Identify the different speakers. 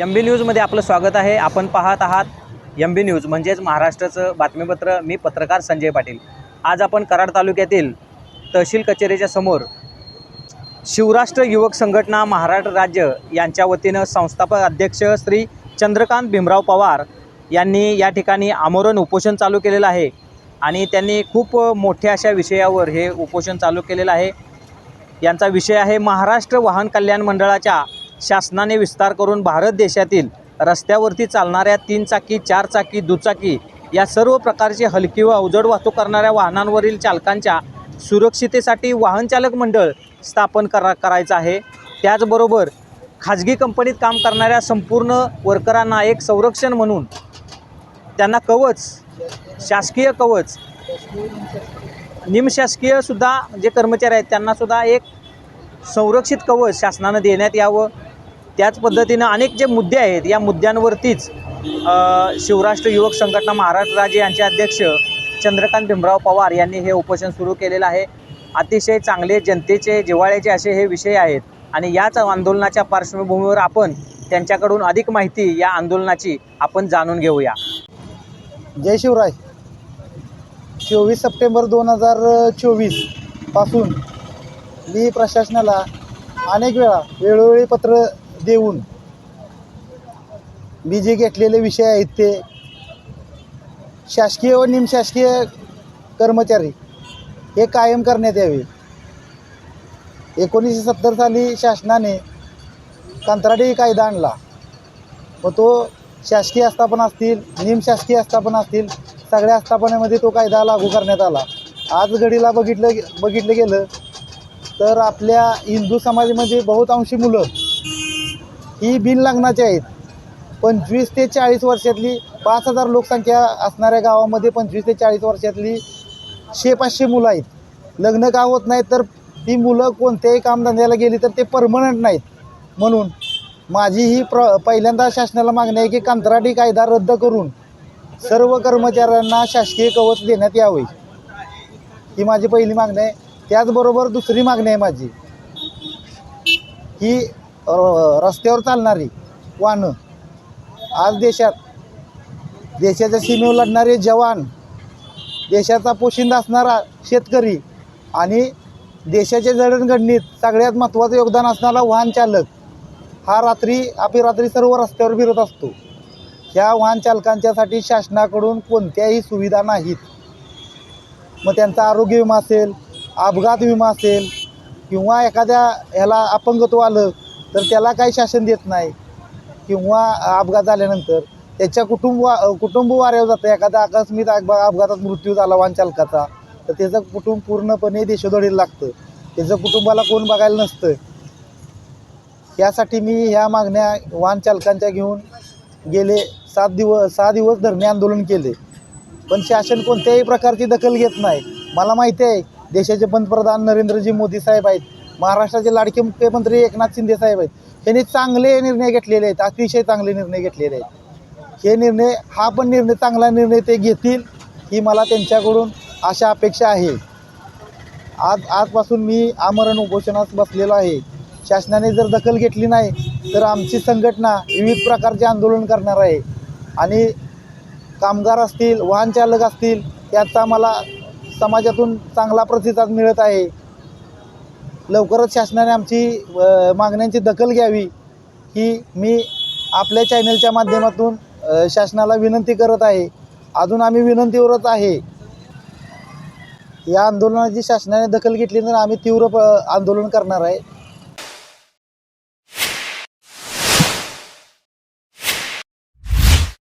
Speaker 1: M बी न्यूजमध्ये आपलं स्वागत आहे. आपण पाहत आहात एम बी न्यूज म्हणजेच महाराष्ट्राचं बातमीपत्र. मी पत्रकार संजय पाटील. आज आपण कराड तालुक्यातील तहसील कचेरीच्या समोर शिवराष्ट्र युवक संघटना महाराष्ट्र राज्य यांच्या वतीनं संस्थापक अध्यक्ष श्री चंद्रकांत भीमराव पवार यांनी या ठिकाणी आमरण उपोषण चालू केलेलं आहे. आणि त्यांनी खूप मोठ्या अशा विषयावर हे उपोषण चालू केलेलं आहे. यांचा विषय आहे महाराष्ट्र वाहन कल्याण मंडळाच्या शासनाने विस्तार करून भारत देशातील रस्त्यावरती चालणाऱ्या तीन चाकी चार चाकी दुचाकी या सर्व प्रकारची हलकी व अवजड वाहतूक करणाऱ्या वाहनांवरील चालकांच्या सुरक्षितेसाठी वाहन चालक मंडळ स्थापन करा करायचं आहे. त्याचबरोबर खाजगी कंपनीत काम करणाऱ्या संपूर्ण वर्करांना एक संरक्षण म्हणून त्यांना कवच शासकीय कवच निमशासकीय सुद्धा जे कर्मचारी आहेत त्यांनासुद्धा एक संरक्षित कवच शासनानं देण्यात यावं. त्याच पद्धतीनं अनेक जे मुद्दे आहेत या मुद्द्यांवरतीच शिवराष्ट्र युवक संघटना महाराष्ट्र राज्य यांचे अध्यक्ष चंद्रकांत भीमराव पवार यांनी हे उपोषण सुरू केलेलं आहे. अतिशय चांगले जनतेचे जिव्हाळ्याचे असे हे विषय आहेत आणि याच आंदोलनाच्या पार्श्वभूमीवर आपण त्यांच्याकडून अधिक माहिती या आंदोलनाची आपण जाणून घेऊया.
Speaker 2: जय शिवराय. चोवीस सप्टेंबर दोन हजार चोवीसपासून मी प्रशासनाला अनेक वेळा वेळोवेळी पत्र देऊन. मी जे घेतलेले विषय आहेत ते शासकीय व निमशासकीय कर्मचारी हे कायम करण्यात यावे. एकोणीसशे सत्तर साली शासनाने कंत्राटी कायदा आणला. व तो शासकीय आस्थापना असतील निमशासकीय आस्थापना असतील सगळ्या आस्थापनेमध्ये तो कायदा लागू करण्यात आला. आज घडीला बघितलं बघितलं गेलं तर आपल्या हिंदू समाजामध्ये बहुतांशी मुलं ही बिनलग्नाची आहेत. पंचवीस ते चाळीस वर्षातली पाच हजार लोकसंख्या असणाऱ्या गावामध्ये पंचवीस ते चाळीस वर्षातली शे पाचशे मुलं आहेत. लग्न का होत नाहीत तर ती मुलं कोणत्याही कामधंद्याला गेली तर ते परमनंट नाहीत. म्हणून माझी ही प्र पहिल्यांदा शासनाला मागणी आहे की कंत्राटी कायदा रद्द करून सर्व कर्मचाऱ्यांना शासकीय कवच देण्यात यावे. ही माझी पहिली मागणी आहे. त्याचबरोबर दुसरी मागणी आहे माझी. ही रस्त्यावर चालणारी वाहनं आज देशात देशाच्या सीमेवर लढणारे जवान देशाचा पोशिंदा असणारा शेतकरी आणि देशाच्या जडणघडणीत सगळ्यात महत्त्वाचं योगदान असणारा वाहन चालक हा रात्री आपली रात्री सर्व रस्त्यावर फिरत असतो. ह्या वाहन चालकांच्यासाठी शासनाकडून कोणत्याही सुविधा नाहीत. मग त्यांचा आरोग्य विमा असेल अपघात विमा असेल किंवा एखाद्या ह्याला अपंगत्व आलं तर त्याला काही शासन देत नाही. किंवा अपघात झाल्यानंतर त्याच्या कुटुंब कुटुंब वाऱ्यावर जातं. एखादा आकस्मित अपघातात मृत्यू झाला वाहन चालकाचा. तर त्याचं कुटुंब पूर्णपणे देशोधडीला लागतं. त्याचं कुटुंबाला कोण बघायला नसतं. यासाठी मी ह्या मागण्या वाहन चालकांच्या घेऊन गेले. सात दिवस सहा दिवस धरणे आंदोलन केले. पण शासन कोणत्याही प्रकारची दखल घेत नाही. मला माहिती आहे देशाचे पंतप्रधान नरेंद्रजी मोदी साहेब आहेत. महाराष्ट्राचे लाडके मुख्यमंत्री एकनाथ शिंदे साहेब आहेत. यांनी चांगले निर्णय घेतलेले आहेत अतिशय चांगले निर्णय घेतलेले आहेत. हे निर्णय हा पण निर्णय चांगला निर्णय ते घेतील ही मला त्यांच्याकडून अशा अपेक्षा आहे. आज आजपासून मी आमरण उपोषणास बसलेलो आहे. शासनाने जर दखल घेतली नाही तर आमची संघटना विविध प्रकारचे आंदोलन करणार आहे. आणि कामगार असतील वाहनचालक असतील याचा मला समाजातून चांगला प्रतिसाद मिळत आहे. लवकरच शासनाने आमची मागण्यांची दखल घ्यावी ही मी आपल्या चॅनलच्या माध्यमातून शासनाला विनंती करत आहे. अजून आम्ही विनंतीवरच आहे. या आंदोलनाची शासनाने दखल घेतली तर आम्ही तीव्र प आंदोलन करणार आहे.